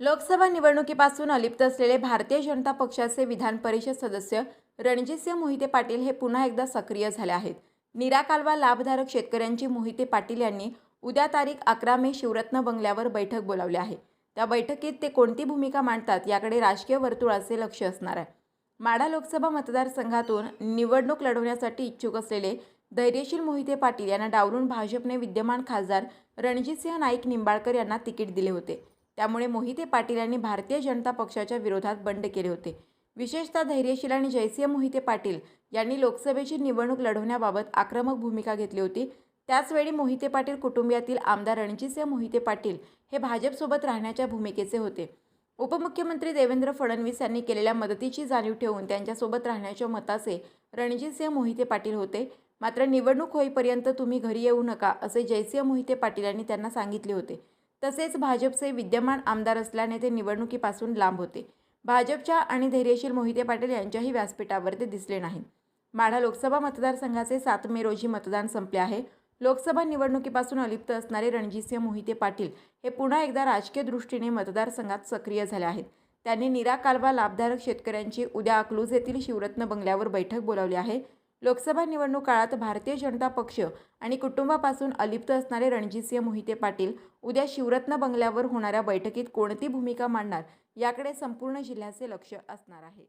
लोकसभा निवडणुकीपासून अलिप्त असलेले भारतीय जनता पक्षाचे विधान परिषद सदस्य रणजितसिंह मोहिते पाटील हे पुन्हा एकदा सक्रिय झाले आहेत. निराकालवा लाभधारक शेतकऱ्यांची मोहिते पाटील यांनी उद्या तारीख अकरा मे शिवरत्न बंगल्यावर बैठक बोलावली आहे. त्या बैठकीत ते कोणती भूमिका मांडतात याकडे राजकीय वर्तुळाचे लक्ष असणार आहे. माढा लोकसभा मतदारसंघातून निवडणूक लढवण्यासाठी इच्छुक असलेले धैर्यशील मोहिते पाटील यांना डावलून भाजपने विद्यमान खासदार रणजितसिंह नाईक निंबाळकर यांना तिकीट दिले होते. त्यामुळे मोहिते पाटील यांनी भारतीय जनता पक्षाच्या विरोधात बंड केले होते. विशेषतः धैर्यशील आणि जयसिंह मोहिते पाटील यांनी लोकसभेची निवडणूक लढवण्याबाबत आक्रमक भूमिका घेतली होती. त्याचवेळी मोहिते पाटील कुटुंबियातील आमदार रणजितसिंह मोहिते पाटील हे भाजपसोबत राहण्याच्या भूमिकेचे होते. उपमुख्यमंत्री देवेंद्र फडणवीस यांनी केलेल्या मदतीची जाणीव ठेवून त्यांच्यासोबत राहण्याच्या मताचे रणजितसिंह मोहिते पाटील होते. मात्र निवडणूक होईपर्यंत तुम्ही घरी येऊ नका असे जयसिंह मोहिते पाटील यांनी त्यांना सांगितले होते. तसेच भाजपचे विद्यमान आमदार असल्याने ते निवडणुकीपासून लांब होते. भाजपच्या आणि धैर्यशील मोहिते पाटील यांच्याही व्यासपीठावर ते दिसले नाही माढा लोकसभा मतदारसंघाचे सात मे रोजी मतदान संपले आहे. लोकसभा निवडणुकीपासून अलिप्त असणारे रणजितसिंह मोहिते पाटील हे पुन्हा एकदा राजकीय दृष्टीने मतदारसंघात सक्रिय झाले आहेत. त्यांनी निराकालवा लाभधारक शेतकऱ्यांची उद्या अकलूज येथील शिवरत्न बंगल्यावर बैठक बोलावली आहे. लोकसभा निवडणूक काळात भारतीय जनता पक्ष आणि कुटुंबापासून अलिप्त असणारे रणजितसिंह मोहिते पाटील उद्या शिवरत्न बंगल्यावर होणाऱ्या बैठकीत कोणती भूमिका मांडणार याकडे संपूर्ण जिल्ह्याचे लक्ष असणार आहे.